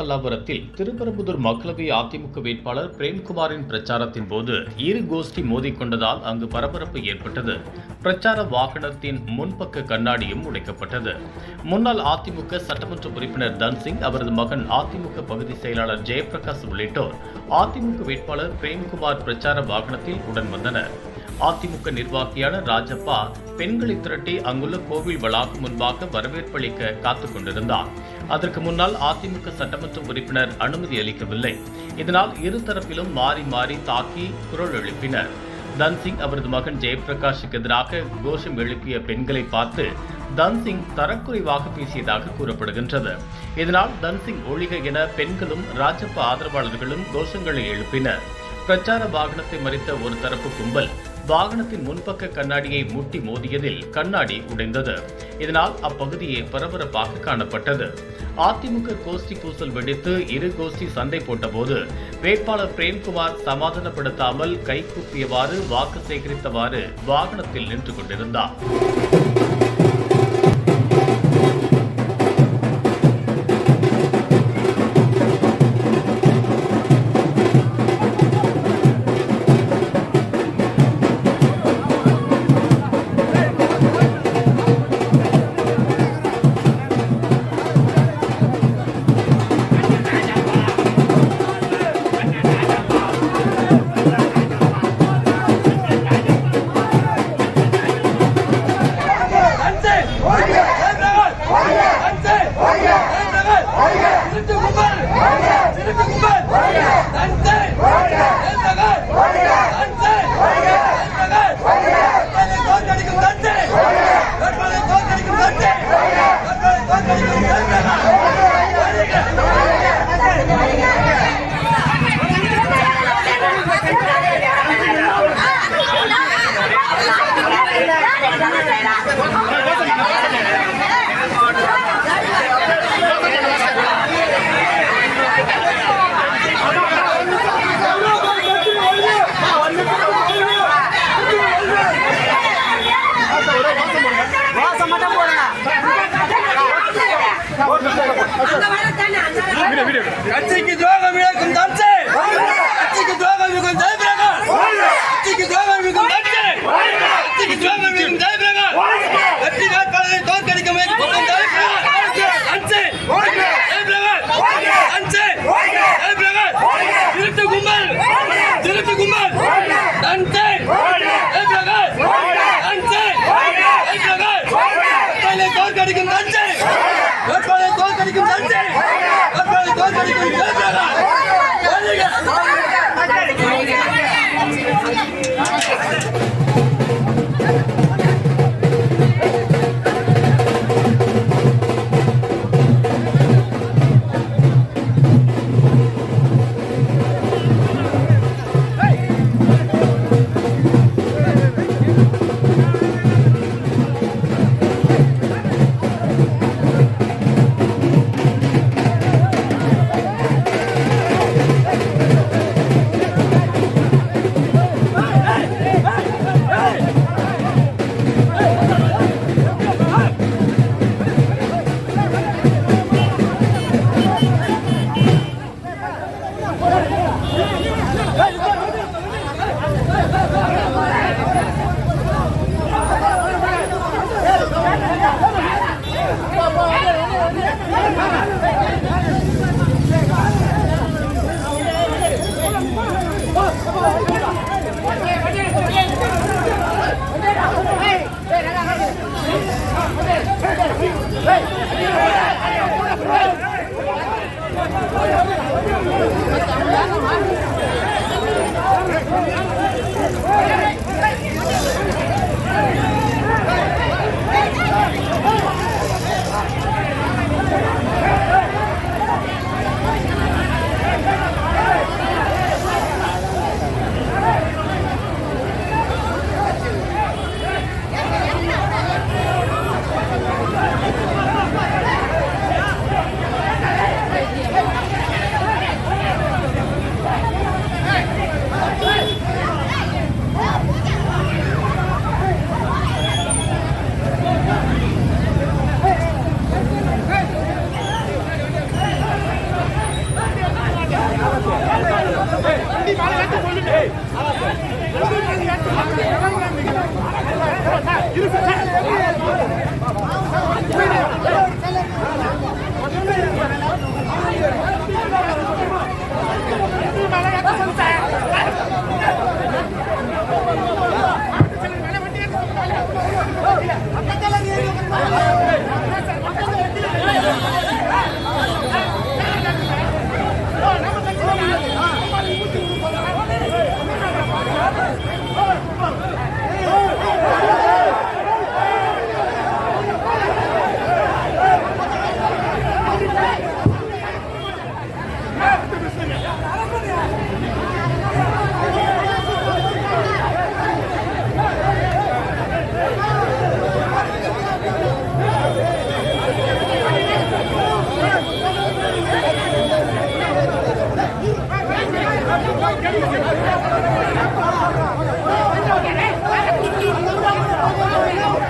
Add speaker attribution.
Speaker 1: பல்லாபுரத்தில் திருப்பரம்புதூர் மக்களவை அதிமுக வேட்பாளர் பிரேம்குமாரின் பிரச்சாரத்தின் போது இரு கோஷ்டி மோதிக்கொண்டதால் அங்கு பரபரப்பு ஏற்பட்டது. பிரச்சார வாகனத்தின் முன்பக்க கண்ணாடியும் உடைக்கப்பட்டது. முன்னாள் அதிமுக சட்டமன்ற உறுப்பினர் தன்சிங் அவரது மகன் அதிமுக பகுதி செயலாளர் ஜெயபிரகாஷ் உள்ளிட்டோர் அதிமுக வேட்பாளர் பிரேம்குமார் பிரச்சார வாகனத்தில் உடன் வந்தனர். அதிமுக நிர்வாகியான ராஜப்பா பெண்களை திரட்டி அங்குள்ள கோவில் வளாகம் முன்பாக வரவேற்பளிக்க காத்துக் கொண்டிருந்தார். அதற்கு முன்னால் அதிமுக சட்டமன்ற உறுப்பினர் அனுமதி அளிக்கவில்லை. இதனால் இருதரப்பிலும் மாறி மாறி தாக்கி குரல் எழுப்பினர். தன்சிங் அவரது மகன் ஜெயபிரகாஷுக்கு எதிராக கோஷம் எழுப்பிய பெண்களை பார்த்து தன்சிங் தரக்குறைவாக பேசியதாக கூறப்படுகின்றது. இதனால் தன்சிங் ஒழிக என பெண்களும் ராஜப்ப ஆதரவாளர்களும் கோஷங்களை எழுப்பினர். பிரச்சார வாகனத்தை மறித்த ஒரு தரப்பு கும்பல் வாகனத்தின் முன்பக்க கண்ணாடியை முட்டி மோதியதில் கண்ணாடி உடைந்தது. இதனால் அப்பகுதியே பரபரப்பாக காணப்பட்டது. அதிமுக கோஷ்டி பூசல் வெடித்து இரு கோஷ்டி சண்டை போட்டபோது வேட்பாளர் பிரேம்குமார் சமாதானப்படுத்தாமல் கைகூப்பியவாறு வாக்கு சேகரித்தவாறு வாகனத்தில் நின்று கொண்டிருந்தார்.
Speaker 2: கட்சிக்கு ஜோகம் இழக்கும் தஞ்சை! வாழ்க Apa kalian yang mau ke mana? Thank you.